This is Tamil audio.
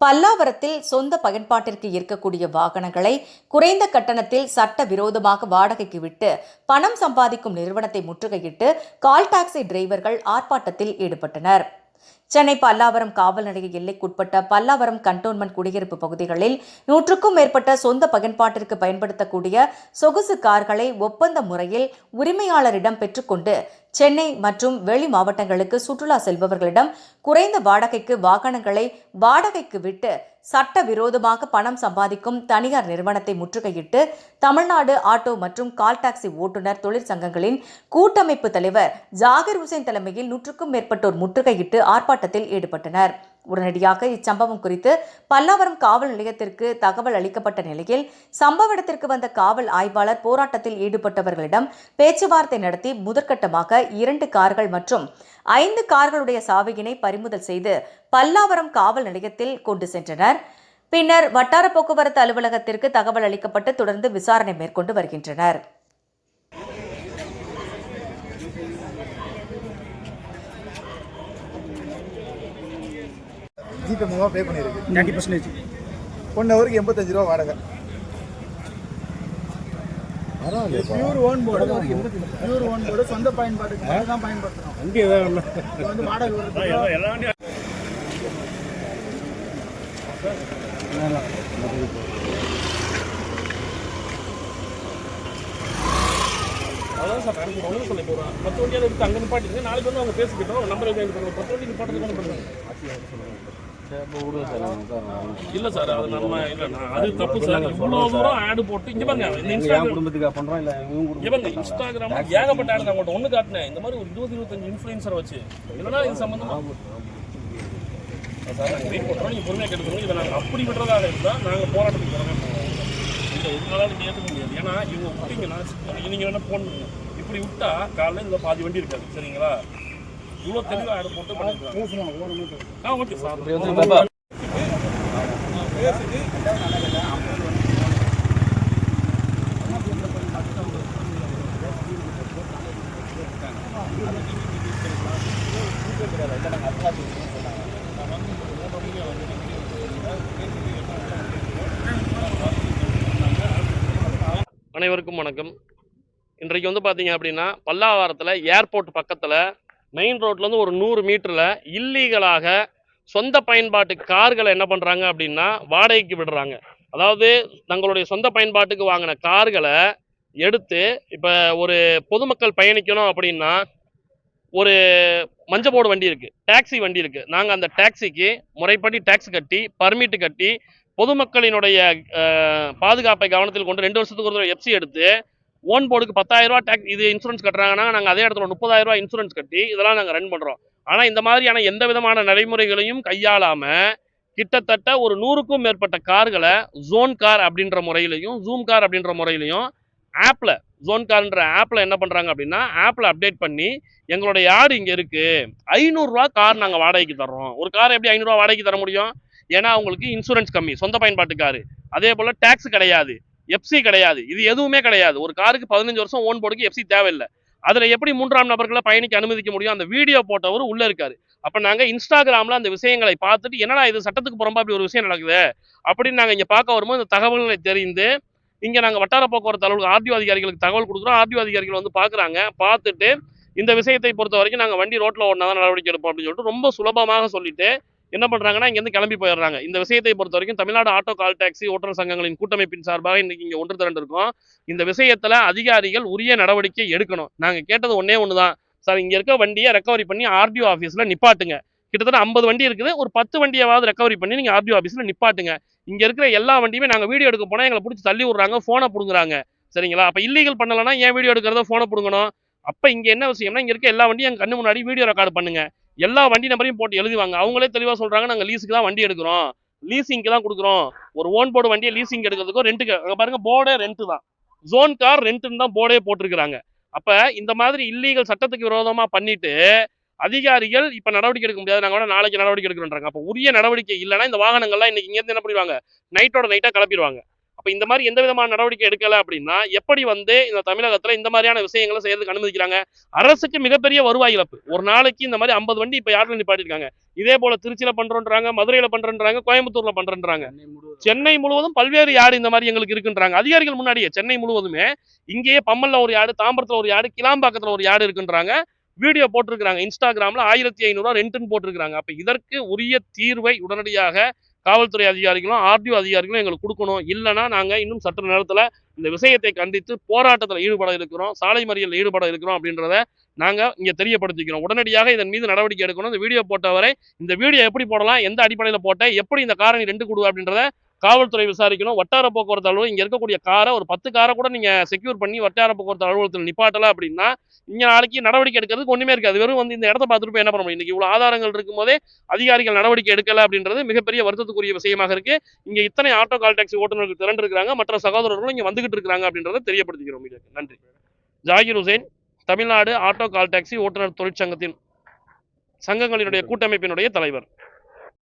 பல்லாவரத்தில் சொந்த பயன்பாட்டிற்கு இருக்கக்கூடிய வாகனங்களை குறைந்த கட்டணத்தில் சட்ட விரோதமாக வாடகைக்கு விட்டு பணம் சம்பாதிக்கும் நிறுவனத்தை முற்றுகையிட்டு கால் டாக்ஸி டிரைவர்கள் ஆர்ப்பாட்டத்தில் ஈடுபட்டனர். சென்னை பல்லாவரம் காவல் நிலைய எல்லைக்குட்பட்ட பல்லாவரம் கண்டோன்மெண்ட் குடியிருப்பு பகுதிகளில் நூற்றுக்கும் மேற்பட்ட சொந்த பயன்பாட்டிற்கு பயன்படுத்தக்கூடிய சொகுசு கார்களை ஒப்பந்த முறையில் உரிமையாளரிடம் பெற்றுக்கொண்டு சென்னை மற்றும் வெளி மாவட்டங்களுக்கு சுற்றுலா செல்பவர்களிடம் குறைந்த வாடகைக்கு வாகனங்களை வாடகைக்கு விட்டு சட்டவிரோதமாக பணம் சம்பாதிக்கும் தனியார் நிறுவனத்தை முற்றுகையிட்டு தமிழ்நாடு ஆட்டோ மற்றும் கால் டாக்ஸி ஓட்டுநர் தொழிற்சங்கங்களின் கூட்டமைப்பு தலைவர் ஜாகிர் ஹுசைன் தலைமையில் நூற்றுக்கும் மேற்பட்டோர் முற்றுகையிட்டு ஆர்ப்பாட்டம் ஆர்ப்பாட்டத்தில் ஈடுபட்டனர். உடனடியாக இச்சம்பவம் குறித்து பல்லாவரம் காவல் நிலையத்திற்கு தகவல் அளிக்கப்பட்ட நிலையில் சம்பவ இடத்திற்கு வந்த காவல் ஆய்வாளர் போராட்டத்தில் ஈடுபட்டவர்களிடம் பேச்சுவார்த்தை நடத்தி முதற்கட்டமாக இரண்டு கார்கள் மற்றும் ஐந்து கார்களுடைய சாவியினை பறிமுதல் செய்து பல்லாவரம் காவல் நிலையத்தில் கொண்டு சென்றனர். பின்னர் வட்டார போக்குவரத்து அலுவலகத்திற்கு தகவல் அளிக்கப்பட்டு தொடர்ந்து விசாரணை மேற்கொண்டு வருகின்றனர். ஜிபே மூலமாக பே பண்ணியிருக்கு தேர்ட்டி பர்சன்டேஜ் ஒன் ஹவருக்கு எண்பத்தஞ்சு ரூபா வாடகை pure own board pure own board சொந்த பயன்பாட்டுக்கு தான் வந்து வாடகை வருது அதான் சார் சொல்ல பத்து வண்டியால் எடுத்து அங்கே நிப்பாட்டிங்க நாளைக்கு வந்து அவங்க பேசிக்கிட்டோம் நம்பர் எழுதி பத்து வண்டி நிப்பாட்டுறதுக்கு பண்ணுறாங்க இல்லை சார் அது நம்ம இல்லை அது தப்பு சார். இவ்வளோ தூரம் ஆடு போட்டு இங்கே பாருங்க இந்த இன்ஸ்டாகிராம் குடும்பத்துக்கு பண்றோம் இல்ல இங்கே பாருங்க இன்ஸ்டாகிராம் ஏகப்பட்ட ஆடு நான் ஒன்று காட்டினேன். இந்த மாதிரி ஒரு இருபது இருபத்தஞ்சு இன்ஃப்ளூயன்சரை வச்சு. இல்லைன்னா இது சம்மந்தமாக சார் நாங்கள் வெயிட் பண்ணுறோம் நீங்கள் பொறுமையாக கேட்டுக்கணும் இதை நாங்கள் அப்படி விடுறதாக இருந்தால் நாங்கள் போராட்டத்துக்கு வரவே போகிறோம் இதை இதனால நீங்கள் ஏற்றுக்க முடியாது. ஏன்னா இவங்க விட்டீங்கன்னா நீங்கள் வேணால் ஃபோன் இப்படி விட்டா காலைல இதில் பாதி வண்டி இருக்காது. சரிங்களா? இவ்வளோ தெளிவாக ஆடு போட்டு பண்ணிருக்காங்க. ஆ ஓகே சார் அனைவருக்கும் வணக்கம். இன்றைக்கு வந்து பார்த்தீங்க அப்படின்னா பல்லாவரத்தில் ஏர்போர்ட் பக்கத்தில் மெயின் ரோட்லேருந்து ஒரு நூறு மீட்டரில் இல்லீகலாக சொந்த பயன்பாட்டு கார்களை என்ன பண்ணுறாங்க அப்படின்னா வாடகைக்கு விடுறாங்க. அதாவது தங்களுடைய சொந்த பயன்பாட்டுக்கு வாங்கின கார்களை எடுத்து இப்போ ஒரு பொதுமக்கள் பயணிக்கணும் அப்படின்னா ஒரு மஞ்ச போர்டு வண்டி இருக்குது டாக்ஸி வண்டி இருக்குது நாங்கள் அந்த டாக்ஸிக்கு முறைப்படி டேக்ஸ் கட்டி பர்மிட் கட்டி பொதுமக்களினுடைய பாதுகாப்பை கவனத்தில் கொண்டு ரெண்டு வருஷத்துக்கு ஒரு எஃப்சி எடுத்து ஓன் போர்டுக்கு பத்தாயிரம் ரூபா டேக்ஸ் இது இன்சூரன்ஸ் கட்டுறாங்கன்னா நாங்கள் அதே இடத்துல முப்பதாயிரம் ரூபா இன்சூரன்ஸ் கட்டி இதெல்லாம் நாங்கள் ரன் பண்ணுறோம் ஆனால் இந்த மாதிரியான எந்த விதமான நடைமுறைகளையும் கையாளாமல் கிட்டத்தட்ட ஒரு நூறுக்கும் மேற்பட்ட கார்களை ஜோன் கார் அப்படின்ற முறையிலையும் ஜூம் கார் அப்படின்ற முறையிலையும் ஆப்பில் ஜோன் கார்ன்ற ஆப்பில் என்ன பண்ணுறாங்க அப்படின்னா ஆப்பில் அப்டேட் பண்ணி எங்களுடைய யார் இங்கே இருக்குது ஐநூறுரூவா கார் நாங்கள் வாடகைக்கு தர்றோம். ஒரு கார் எப்படி ஐநூறுரூவா வாடகைக்கு தர முடியும்? ஏன்னா அவங்களுக்கு இன்சூரன்ஸ் கம்மி சொந்த பயன்பாட்டு காரு அதே போல் டேக்ஸ் கிடையாது. எஃப்சி கிடையாது. இது எதுவுமே கிடையாது. ஒரு காருக்கு பதினஞ்சு வருஷம் ஓன் போர்டுக்கு எஃப்சி தேவையில்லை. அதில் எப்படி மூன்றாம் நபர்களை பயணிக்க அனுமதிக்க முடியும்? அந்த வீடியோ போட்டவர் உள்ளே இருக்காரு. அப்போ நாங்கள் இன்ஸ்டாகிராமில் அந்த விஷயங்களை பார்த்துட்டு என்னடா இது சட்டத்துக்கு புறம்பா இப்படி ஒரு விஷயம் நடக்குது? அப்படின்னு நாங்கள் இங்கே பார்க்க வரும்போது இந்த தகவல்களை தெரிந்து இங்கே நாங்கள் வட்டார போக்குவரத்து அலுவலக ஆர்டிஓ அதிகாரிகளுக்கு தகவல் கொடுக்குறோம். ஆர்டிஓ அதிகாரிகள் வந்து பார்க்குறாங்க. பார்த்துட்டு இந்த விஷயத்தை பொறுத்த வரைக்கும் நாங்கள் வண்டி ரோட்டில் ஓடினா தான் நடவடிக்கை எடுப்போம் அப்படின்னு சொல்லிட்டு ரொம்ப சுலபமாக சொல்லிட்டு என்ன பண்ணுறாங்கன்னா இங்கேருந்து கிளம்பி போயிடுறாங்க. இந்த விஷயத்தை பொறுத்த வரைக்கும் தமிழ்நாடு ஆட்டோ கால் டாக்ஸி ஓட்டுநர் சங்கங்களின் கூட்டமைப்பின் சார்பாக இன்றைக்கி இங்கே ஒன்று திரண்டு இருக்கோம் இந்த விஷயத்தில் அதிகாரிகள் உரிய நடவடிக்கை எடுக்கணும். நாங்கள் கேட்டது ஒன்றே ஒன்று தான் சார் இங்கே இருக்க வண்டியை ரெக்கவரி பண்ணி ஆர்டிஓ ஆஃபீஸில் நிப்பாட்டுங்க. கிட்டத்தட்ட ஐம்பது வண்டி இருக்குது. ஒரு பத்து வண்டியாவது ரெக்கவரி பண்ணி நீங்கள் ஆர்டிஓ ஆஃபீஸில் நிப்பாட்டுங்க. இங்கே இருக்கிற எல்லா வண்டியுமே நாங்கள் வீடியோ எடுக்க போனால் எங்களை பிடிச்சி தள்ளி விட்றாங்க ஃபோனை பிடுங்குறாங்க. சரிங்களா? அப்போ இல்லீகல் பண்ணலைன்னா ஏன் வீடியோ எடுக்கிறத ஃபோனை பிடுங்கணும்? அப்போ இங்கே என்ன விஷயம்னா இங்கே இருக்க எல்லா வண்டியும் எங்கள் கண்ணு முன்னாடி வீடியோ ரெக்கார்டு பண்ணுங்க. எல்லா வண்டி நம்பரையும் போட்டு எழுதுவாங்க. அவங்களே தெளிவாக சொல்கிறாங்க நாங்கள் லீஸுக்கு தான் வண்டி எடுக்கிறோம். லீசிங்க்கு தான் கொடுக்குறோம். ஒரு ஓன் போர்டு வண்டியை லீசிங் எடுக்கிறதுக்கும் ரெண்ட்டுக்கு அங்கே பாருங்க போர்டே ரெண்ட்டு தான். ஜோன் கார் ரெண்ட்டுன்னு தான் போர்டே போட்டிருக்கிறாங்க. அப்போ இந்த மாதிரி இல்லீகல் சட்டத்துக்கு விரோதமாக பண்ணிட்டு அதிகாரிகள் இப்போ நடவடிக்கை எடுக்க முடியாது. நாங்கள் கூட நாளைக்கு நடவடிக்கை எடுக்கிறோன்றாங்க. அப்போ உரிய நடவடிக்கை இல்லைன்னா இந்த வாகனங்கள்லாம் இன்னைக்கு இங்கேருந்து என்ன பண்ணிடுவாங்க? நைட்டோட நைட்டாக கிளப்பிடுவாங்க அப்போ இந்த மாதிரி எந்த விதமான நடவடிக்கை எடுக்கல அப்படின்னா எப்படி வந்து இந்த தமிழகத்துல இந்த மாதிரியான விஷயங்களை செய்யறதுக்கு அனுமதிக்கிறாங்க? அரசுக்கு மிகப்பெரிய வருவாய் இழப்பு. ஒரு நாளைக்கு இந்த மாதிரி ஐம்பது வண்டி இப்ப யாருல நிப்பாட்டிருக்காங்க? இதே போல திருச்சியில பண்றோன்றாங்க மதுரையில பண்றேன்றாங்க கோயம்புத்தூர்ல பண்றேன்றாங்க. சென்னை முழுவதும். பல்வேறு யார்டு இந்த மாதிரி எங்களுக்கு இருக்குன்றாங்க. அதிகாரிகள் முன்னாடியே சென்னை முழுவதுமே இங்கேயே பம்மல்ல ஒரு யார்டு தாம்பரத்துல ஒரு யார்டு கிளாம்பாக்கத்துல ஒரு யார்டு இருக்குன்றாங்க. வீடியோ போட்டிருக்காங்க இன்ஸ்டாகிராம்ல ஆயிரத்தி ஐநூறுரூவா ரெண்ட்டுன்னு போட்டிருக்காங்க அப்ப இதற்கு உரிய தீர்வை உடனடியாக காவல்துறை அதிகாரிகளும் ஆர்டிஓ அதிகாரிகளும் எங்களுக்கு கொடுக்கணும். இல்லைன்னா நாங்கள் இன்னும் சற்று நேரத்தில் இந்த விஷயத்தை கண்டித்து போராட்டத்தில் ஈடுபட இருக்கிறோம் சாலை மறியலில் ஈடுபட இருக்கிறோம் அப்படின்றத நாங்கள் இங்கே தெரியப்படுத்திக்கிறோம். உடனடியாக இதன் மீது நடவடிக்கை எடுக்கணும். இந்த வீடியோ போட்டவரை இந்த வீடியோ எப்படி போடலாம் எந்த அடிப்படையில் போட்டேன் எப்படி இந்த காரணி ரெண்டு கொடு அப்படின்றத காவல்துறை விசாரிக்கணும் வட்டார போக்குவரத்து அலுவலகம் இங்க இருக்கக்கூடிய காரை ஒரு பத்து காரை கூட நீங்க செக்யூர் பண்ணி வட்டார போக்குவரத்து அலுவலகத்தில் நிப்பாட்டல அப்படின்னா இங்க நாளைக்கு நடவடிக்கை எடுக்கிறதுக்கு ஒண்ணுமே இருக்காது. வெறும் வந்து இந்த இடத்த பார்த்துட்டு போய் என்ன பண்ண முடியும்? இன்னைக்கு இவ்வளவு ஆதாரங்கள் இருக்கும்போதே அதிகாரிகள் நடவடிக்கை எடுக்கல அப்படின்றது மிகப்பெரிய வருத்தத்துக்குரிய விஷயமாக இருக்கு. இங்க இத்தனை ஆட்டோ கால் டாக்ஸி ஓட்டுநர்கள் திரண்டு இருக்காங்க மற்ற சகோதரர்களும் இங்க வந்துகிட்டு இருக்காங்க அப்படின்றத தெரியப்படுத்திக்கிறோம் இதற்கு நன்றி. Zakir Hussain Tamil Nadu auto call taxi ஓட்டுநர் தொழிற்சங்கத்தின் சங்கங்களினுடைய கூட்டமைப்பினுடைய தலைவர்.